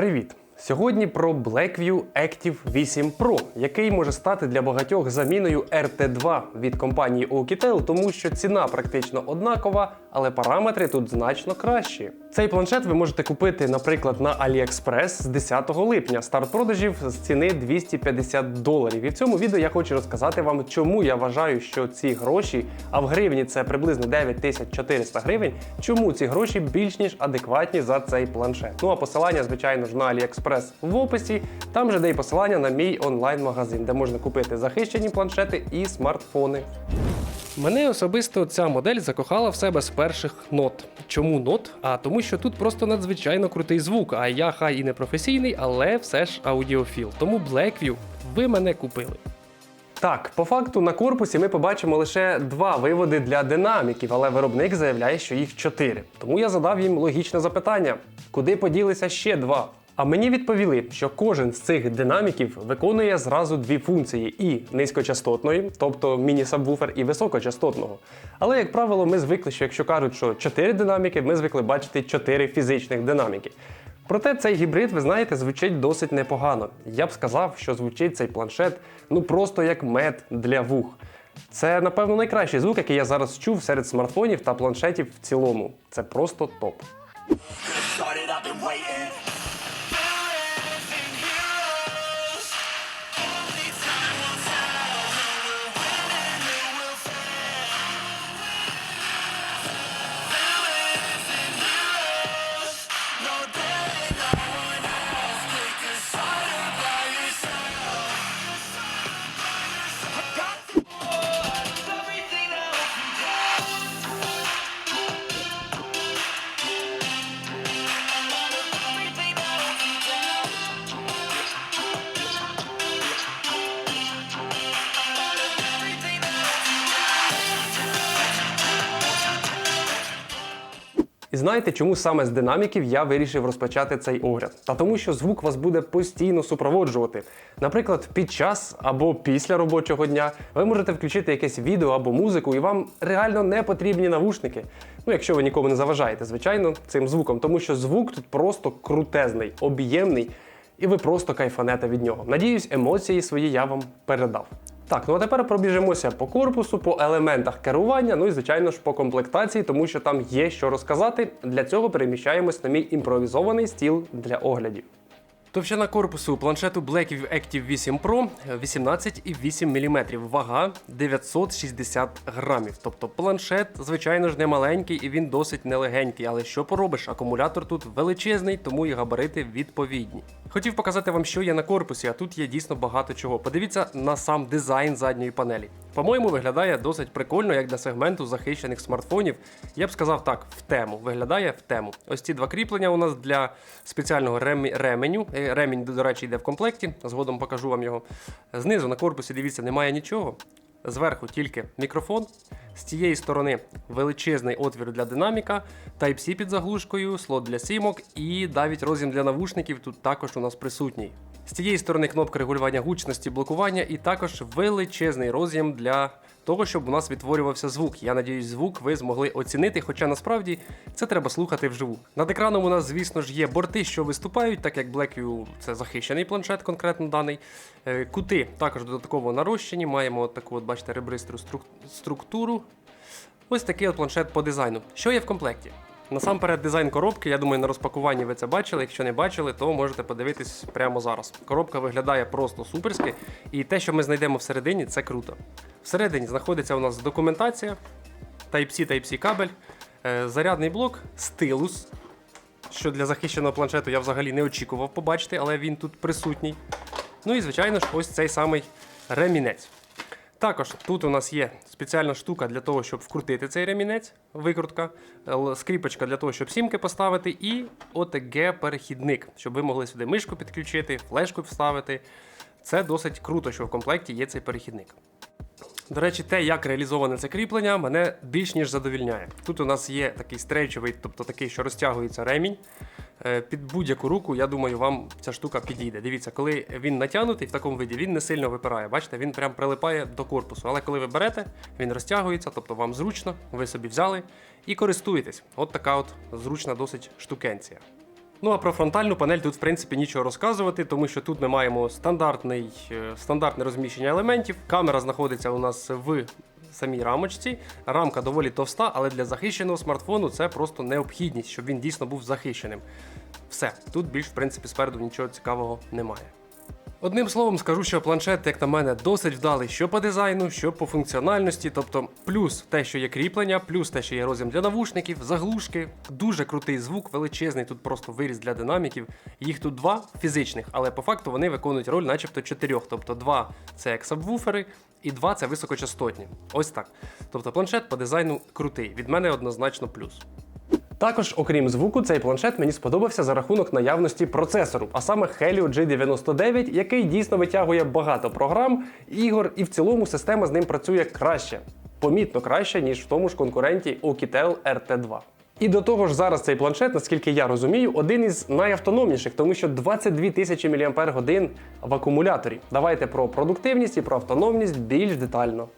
Привіт! Сьогодні про Blackview Active 8 Pro, який може стати для багатьох заміною RT2 від компанії Oukitel, тому що ціна практично однакова, але параметри тут значно кращі. Цей планшет ви можете купити, наприклад, на AliExpress з 10 липня. Старт продажів з ціни 250 доларів. І в цьому відео я хочу розказати вам, чому я вважаю, що ці гроші, а в гривні це приблизно 9400 гривень, чому ці гроші більш ніж адекватні за цей планшет. Ну а посилання, звичайно ж, на AliExpress в описі. Там же де й посилання на мій онлайн-магазин, де можна купити захищені планшети і смартфони. Мене особисто ця модель закохала в себе з перших нот. Чому нот? А тому, що тут просто надзвичайно крутий звук. А я хай і не професійний, але все ж аудіофіл. Тому Blackview ви мене купили. Так, по факту на корпусі ми побачимо лише два виводи для динаміків, але виробник заявляє, що їх чотири. Тому я задав їм логічне запитання: куди поділися ще два? А мені відповіли, що кожен з цих динаміків виконує зразу дві функції: і низькочастотної, тобто міні-сабвуфер, і високочастотного. Але, як правило, ми звикли, що якщо кажуть, що чотири динаміки, ми звикли бачити чотири фізичних динаміки. Проте цей гібрид, ви знаєте, звучить досить непогано. Я б сказав, що звучить цей планшет ну просто як мед для вух. Це, напевно, найкращий звук, який я зараз чув серед смартфонів та планшетів в цілому. Це просто топ. І знаєте, чому саме з динаміків я вирішив розпочати цей огляд? Та тому, що звук вас буде постійно супроводжувати. Наприклад, під час або після робочого дня ви можете включити якесь відео або музику, і вам реально не потрібні навушники. Ну, якщо ви нікому не заважаєте, звичайно, цим звуком, тому що звук тут просто крутезний, об'ємний, і ви просто кайфанете від нього. Надіюсь, емоції свої я вам передав. Так, ну а тепер пробіжимося по корпусу, по елементах керування, ну і звичайно ж по комплектації, тому що там є що розказати. Для цього переміщаємось на мій імпровізований стіл для оглядів. Товщина корпусу планшету Blackview Active 8 Pro 18,8 мм, вага 960 грамів. Тобто планшет, звичайно ж, не маленький і він досить нелегенький, але що поробиш, акумулятор тут величезний, тому і габарити відповідні. Хотів показати вам, що є на корпусі, а тут є дійсно багато чого. Подивіться на сам дизайн задньої панелі. По-моєму, виглядає досить прикольно, як для сегменту захищених смартфонів. Я б сказав так, в тему. Виглядає в тему. Ось ці два кріплення у нас для спеціального ременю. Е, Ремінь, до речі, йде в комплекті. Згодом покажу вам його. Знизу на корпусі, дивіться, немає нічого. Зверху тільки мікрофон. З цієї сторони величезний отвір для динаміка, Type-C під заглушкою, слот для сімок і навіть роз'єм для навушників тут також у нас присутній. З цієї сторони кнопка регулювання гучності, блокування і також величезний роз'єм для того, щоб у нас відтворювався звук. Я надіюсь, звук ви змогли оцінити, хоча насправді це треба слухати вживу. Над екраном у нас, звісно ж, є борти, що виступають, так як Blackview це захищений планшет, конкретно даний. Е, Кути також додатково нарощені. Маємо таку, от, бачите, ребристу структуру. Ось такий от планшет по дизайну. Що є в комплекті? Насамперед, дизайн коробки, я думаю, на розпакуванні ви це бачили. Якщо не бачили, то можете подивитись прямо зараз. Коробка виглядає просто суперськи, і те, що ми знайдемо всередині, це круто. Всередині знаходиться у нас документація, Type-C, Type-C кабель, е, зарядний блок, стилус, що для захищеного планшету я взагалі не очікував побачити, але він тут присутній. Ну і, звичайно ж, ось цей самий ремінець. Також тут у нас є спеціальна штука для того, щоб вкрутити цей ремінець, викрутка, скріпочка для того, щоб сімки поставити, і OTG-перехідник, щоб ви могли сюди мишку підключити, флешку вставити. Це досить круто, що в комплекті є цей перехідник. До речі, те, як реалізоване це кріплення, мене більш ніж задовільняє. Тут у нас є такий стрейчовий, тобто такий, що розтягується ремінь. Е, Під будь-яку руку, я думаю, вам ця штука підійде. Дивіться, коли він натягнутий в такому виді, він не сильно випирає. Бачите, він прям прилипає до корпусу. Але коли ви берете, він розтягується, тобто вам зручно, ви собі взяли і користуєтесь. От така от зручна досить штукенція. Ну а про фронтальну панель тут в принципі нічого розказувати, тому що тут ми маємо стандартний, е, стандартне розміщення елементів. Камера знаходиться у нас в самій рамочці. Рамка доволі товста, але для захищеного смартфону це просто необхідність, щоб він дійсно був захищеним. Все, тут більш в принципі спереду нічого цікавого немає. Одним словом, скажу, що планшет, як на мене, досить вдалий що по дизайну, що по функціональності. Тобто, плюс те, що є кріплення, плюс те, що є роз'єм для навушників, заглушки, дуже крутий звук, величезний. Тут просто виріс для динаміків. Їх тут два фізичних, але по факту вони виконують роль, начебто, чотирьох. Тобто, два це як сабвуфери, і два це високочастотні. Ось так. Тобто, планшет по дизайну крутий. Від мене однозначно плюс. Також, окрім звуку, цей планшет мені сподобався за рахунок наявності процесору, а саме Helio G99, який дійсно витягує багато програм, ігор, і в цілому система з ним працює краще, помітно краще, ніж в тому ж конкуренті Oukitel RT2. І до того ж, зараз цей планшет, наскільки я розумію, один із найавтономніших, тому що 22 тисячі мАч в акумуляторі. Давайте про продуктивність і про автономність більш детально.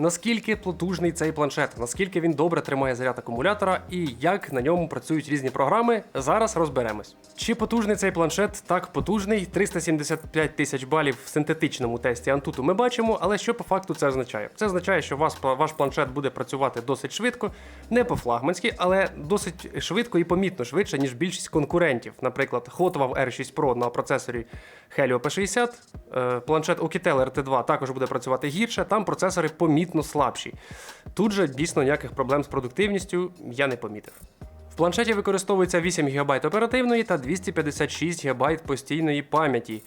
Наскільки потужний цей планшет, наскільки він добре тримає заряд акумулятора і як на ньому працюють різні програми, зараз розберемось. Чи потужний цей планшет? Так потужний, 375 тисяч балів в синтетичному тесті Antutu ми бачимо, але що по факту це означає? Це означає, що вас, ваш планшет буде працювати досить швидко, не по-флагманськи, але досить швидко і помітно швидше, ніж більшість конкурентів. Наприклад, Hotwav R6 Pro на процесорі Helio P60, е, планшет Oukitel RT2 також буде працювати гірше, там процесори помітно слабші. Тут же дійсно ніяких проблем з продуктивністю я не помітив. В планшеті використовується 8 ГБ оперативної та 256 ГБ постійної пам'яті.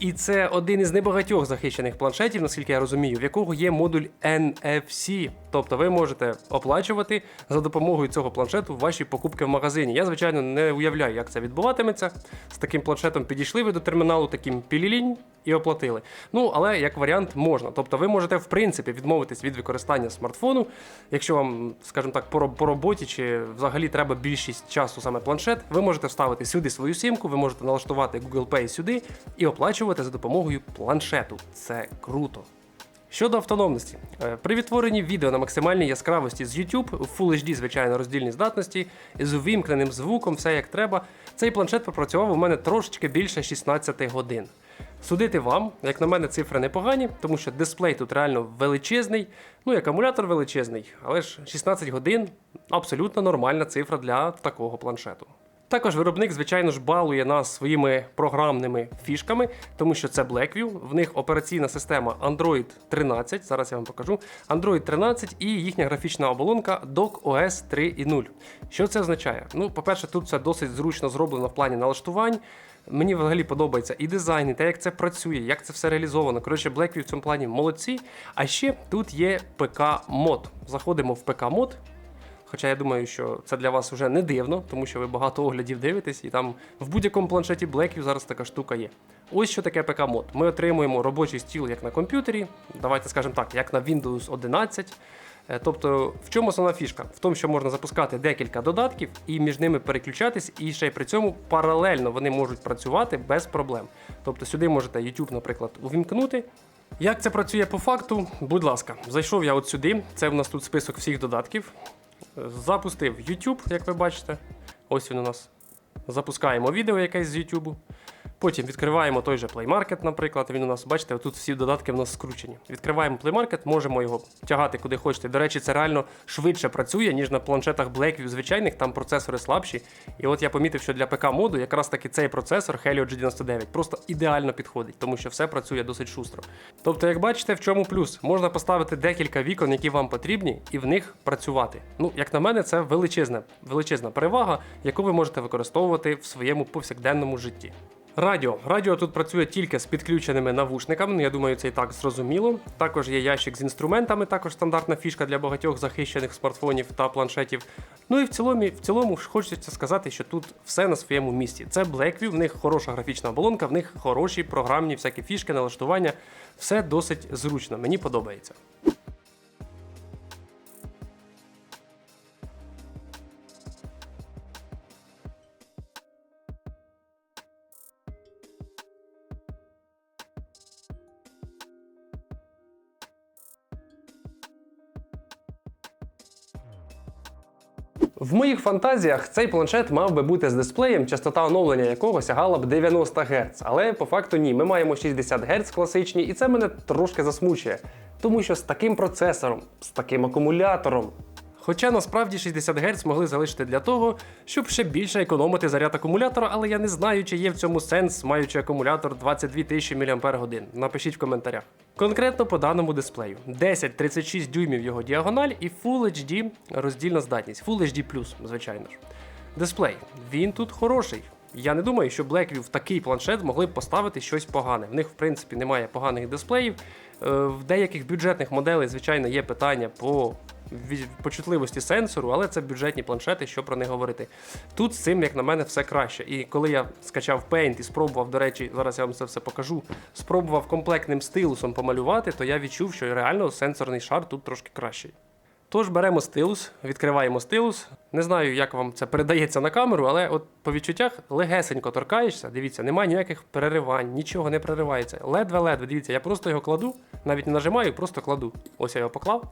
І це один із небагатьох захищених планшетів, наскільки я розумію, в якого є модуль NFC. Тобто ви можете оплачувати за допомогою цього планшету ваші покупки в магазині. Я, звичайно, не уявляю, як це відбуватиметься. З таким планшетом підійшли ви до терміналу, таким пілілінь і оплатили. Ну, але як варіант можна. Тобто ви можете, в принципі, відмовитись від використання смартфону, якщо вам, скажімо так, по, роботі чи взагалі треба більшість часу саме планшет, ви можете вставити сюди свою сімку, ви можете налаштувати Google Pay сюди і оплачувати за допомогою планшету. Це круто. Щодо автономності, Е, при відтворенні відео на максимальній яскравості з YouTube в Full HD, звичайно, роздільній здатності, з увімкненим звуком, все як треба, цей планшет пропрацював у мене трошечки більше 16 годин. Судити вам, як на мене, цифри непогані, тому що дисплей тут реально величезний, ну і акумулятор величезний, але ж 16 годин абсолютно нормальна цифра для такого планшету. Також виробник, звичайно ж, балує нас своїми програмними фішками, тому що це Blackview, в них операційна система Android 13, зараз я вам покажу. Android 13 і їхня графічна оболонка DocOS 3.0. Що це означає? Ну, по-перше, тут все досить зручно зроблено в плані налаштувань. Мені взагалі подобається і дизайн, і те, як це працює, як це все реалізовано. Коротше, Blackview в цьому плані молодці. А ще тут є ПК-мод. Заходимо в ПК-мод. Хоча я думаю, що це для вас вже не дивно, тому що ви багато оглядів дивитесь, і там в будь-якому планшеті Blackview зараз така штука є. Ось що таке ПК-мод. Ми отримуємо робочий стіл як на комп'ютері, давайте скажемо так, як на Windows 11. Е, Тобто, в чому основна фішка? В тому, що можна запускати декілька додатків і між ними переключатись, і ще й при цьому паралельно вони можуть працювати без проблем. Тобто сюди можете YouTube, наприклад, увімкнути. Як це працює по факту? Будь ласка, зайшов я от сюди. Це в нас тут список всіх додатків. Запустив YouTube, як ви бачите. Ось він у нас. Запускаємо відео якесь з YouTube. Потім відкриваємо той же Play Market, наприклад. Він у нас, бачите, тут всі додатки в нас скручені. Відкриваємо Play Market, можемо його тягати куди хочете. До речі, це реально швидше працює, ніж на планшетах Blackview звичайних, там процесори слабші. І от я помітив, що для ПК моду якраз таки цей процесор Helio G99 просто ідеально підходить, тому що все працює досить шустро. Тобто, як бачите, в чому плюс? Можна поставити декілька вікон, які вам потрібні, і в них працювати. Ну, як на мене, це величезна, величезна перевага, яку ви можете використовувати в своєму повсякденному житті. Радіо. Радіо тут працює тільки з підключеними навушниками. Я думаю, це і так зрозуміло. Також є ящик з інструментами, також стандартна фішка для багатьох захищених смартфонів та планшетів. Ну і в цілому, в цілому хочеться сказати, що тут все на своєму місці. Це Blackview, в них хороша графічна оболонка, в них хороші програмні всякі фішки, налаштування. Все досить зручно. Мені подобається. В моїх фантазіях цей планшет мав би бути з дисплеєм, частота оновлення якого сягала б 90 Гц. Але по факту ні, ми маємо 60 Гц класичні, і це мене трошки засмучує. Тому що з таким процесором, з таким акумулятором. Хоча насправді 60 Гц могли залишити для того, щоб ще більше економити заряд акумулятора, але я не знаю, чи є в цьому сенс, маючи акумулятор 22 тисячі мАч. Напишіть в коментарях. Конкретно по даному дисплею: 10-36 дюймів його діагональ і Full HD роздільна здатність. Full HD+, звичайно ж. Дисплей. Він тут хороший. Я не думаю, що Blackview в такий планшет могли б поставити щось погане. В них, в принципі, немає поганих дисплеїв. Е, В деяких бюджетних моделей, звичайно, є питання по ві- почутливості сенсору, але це бюджетні планшети, що про них говорити. Тут з цим, як на мене, все краще. І коли я скачав Paint і спробував, до речі, зараз я вам це все покажу, спробував комплектним стилусом помалювати, то я відчув, що реально сенсорний шар тут трошки кращий. Тож беремо стилус, відкриваємо стилус. Не знаю, як вам це передається на камеру, але от по відчуттях легесенько торкаєшся. Дивіться, немає ніяких переривань, нічого не переривається. Ледве-ледве, дивіться, я просто його кладу, навіть не нажимаю, просто кладу. Ось я його поклав.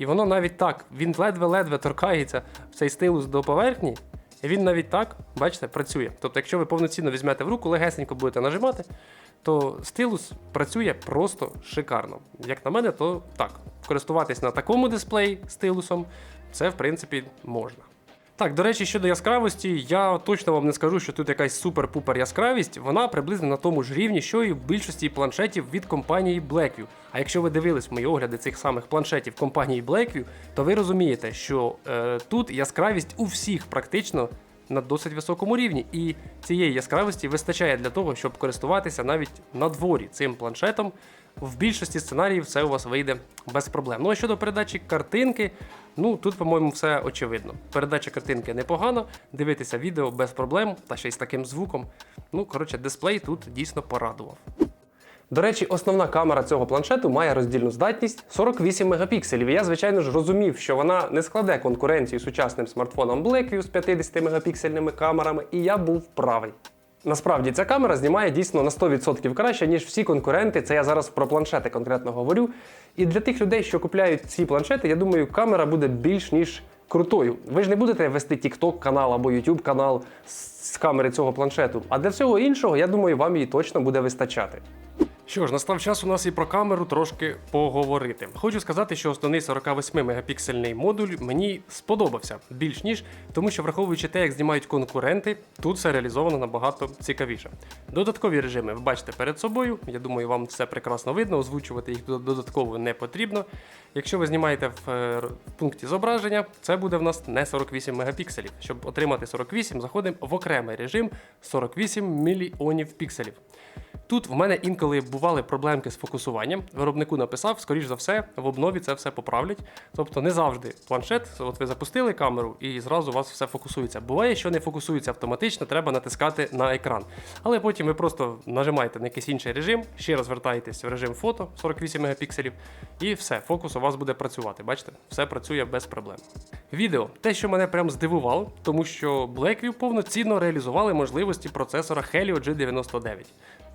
І воно навіть так, він ледве-ледве торкається в цей стилус до поверхні, і він навіть так, бачите, працює. Тобто, якщо ви повноцінно візьмете в руку, легесенько будете нажимати, то стилус працює просто шикарно. Як на мене, то так. Користуватись на такому дисплеї стилусом, це в принципі можна. Так, до речі, щодо яскравості, я точно вам не скажу, що тут якась супер-пупер яскравість. Вона приблизно на тому ж рівні, що і в більшості планшетів від компанії Blackview. А якщо ви дивились мої огляди цих самих планшетів компанії Blackview, то ви розумієте, що е, тут яскравість у всіх практично на досить високому рівні, і цієї яскравості вистачає для того, щоб користуватися навіть на дворі цим планшетом. В більшості сценаріїв це у вас вийде без проблем. Ну а щодо передачі картинки, ну тут, по-моєму, все очевидно. Передача картинки непогано, дивитися відео без проблем, та ще й з таким звуком. Ну, коротше, дисплей тут дійсно порадував. До речі, основна камера цього планшету має роздільну здатність 48 мегапікселів. І я, звичайно ж, розумів, що вона не складе конкуренцію сучасним смартфонам Blackview з 50 мегапіксельними камерами, і я був правий. Насправді ця камера знімає дійсно на 100% краще, ніж всі конкуренти. Це я зараз про планшети конкретно говорю. І для тих людей, що купляють ці планшети, я думаю, камера буде більш ніж крутою. Ви ж не будете вести TikTok канал або YouTube канал з камери цього планшету. А для всього іншого, я думаю, вам її точно буде вистачати. Що ж, настав час у нас і про камеру трошки поговорити. Хочу сказати, що основний 48 мегапіксельний модуль мені сподобався більш ніж, тому що враховуючи те, як знімають конкуренти, тут все реалізовано набагато цікавіше. Додаткові режими ви бачите перед собою. Я думаю, вам все прекрасно видно. Озвучувати їх додатково не потрібно. Якщо ви знімаєте в е, пункті зображення, це буде в нас не 48 мегапікселів. Щоб отримати 48, заходимо в окремий режим 48 мільйонів пікселів. Тут в мене інколи бували проблемки з фокусуванням. Виробнику написав, скоріш за все, в обнові це все поправлять. Тобто не завжди планшет, от ви запустили камеру і зразу у вас все фокусується. Буває, що не фокусується автоматично, треба натискати на екран. Але потім ви просто нажимаєте на якийсь інший режим, ще раз вертаєтесь в режим фото 48 мегапікселів, і все, фокус у вас буде працювати. Бачите, все працює без проблем. Відео те, що мене прям здивувало, тому що Blackview повноцінно реалізували можливості процесора Helio G99.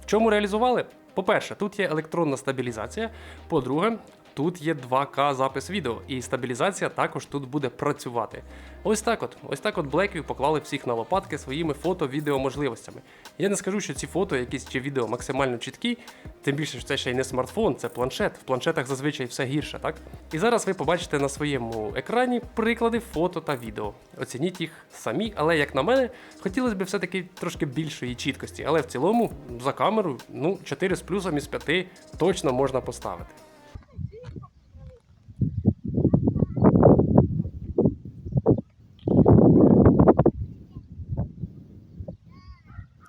Чому реалізували? По-перше, тут є електронна стабілізація. По-друге, тут є 2К запис відео, і стабілізація також тут буде працювати. Ось так от, ось так от Blackview поклали всіх на лопатки своїми фото-відео можливостями. Я не скажу, що ці фото якісь чи відео максимально чіткі, тим більше що це ще й не смартфон, це планшет. В планшетах зазвичай все гірше, так? І зараз ви побачите на своєму екрані приклади фото та відео. Оцініть їх самі, але як на мене, хотілося б все-таки трошки більшої чіткості. Але в цілому за камеру ну 4 з плюсом із 5 точно можна поставити.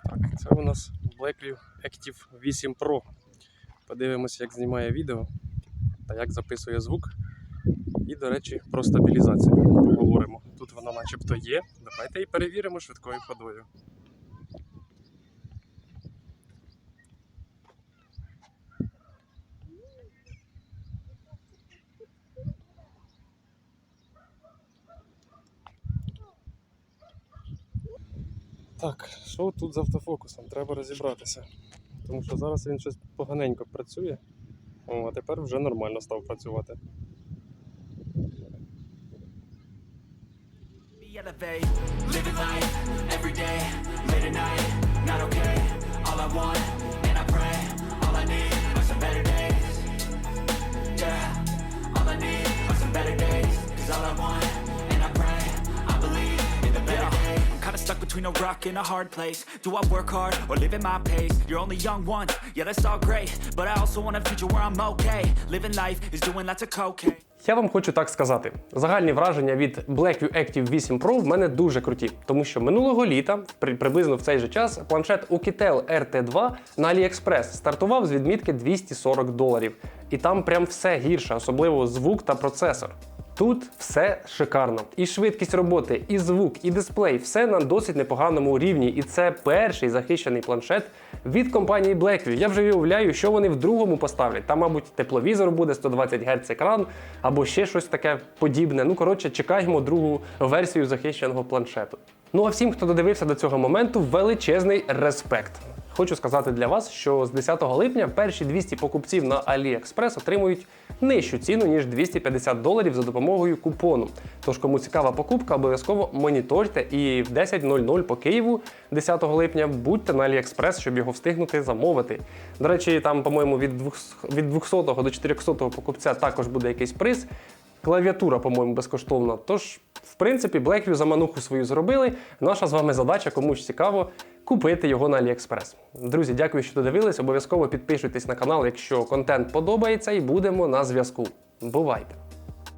Так, це у Blackview Active 8 Pro. Подивимося, як знімає відео та як записує звук. І, до речі, про стабілізацію поговоримо. Тут вона начебто є. Давайте і перевіримо швидкою ходою. Так, що тут з автофокусом? Треба розібратися. Тому що зараз він щось поганенько працює, О, а тепер вже нормально став працювати. Living life every day, late at night, not okay. All I want, rock and a hard place. Do I work hard or live at my pace? You're only young once, yeah, that's all great. But I also want a future where I'm okay. Living life is doing lots of cocaine. Я вам хочу так сказати: загальні враження від Blackview Active 8 Pro в мене дуже круті, тому що минулого літа, при- приблизно в цей же час, планшет Oukitel RT2 на AliExpress стартував з відмітки 240 доларів. І там прям все гірше, особливо звук та процесор. Тут все шикарно. І швидкість роботи, і звук, і дисплей все на досить непоганому рівні. І це перший захищений планшет від компанії Blackview. Я вже уявляю, що вони в другому поставлять. Там, мабуть, тепловізор буде 120 Гц екран або ще щось таке подібне. Ну, коротше, чекаємо другу версію захищеного планшету. Ну а всім, хто додивився до цього моменту, величезний респект. Хочу сказати для вас, що з 10 липня перші 200 покупців на AliExpress отримують нижчу ціну, ніж 250 доларів за допомогою купону. Тож, кому цікава покупка, обов'язково моніторте і в 10.00 по Києву 10 липня будьте на AliExpress, щоб його встигнути замовити. До речі, там, по-моєму, від 200 до 400 покупця також буде якийсь приз. Клавіатура, по-моєму, безкоштовна. Тож, в принципі, Blackview замануху свою зробили. Наша з вами задача, комусь цікаво, купити його на AliExpress. Друзі, дякую, що додивились. Обов'язково підпишуйтесь на канал, якщо контент подобається, і будемо на зв'язку. Бувайте!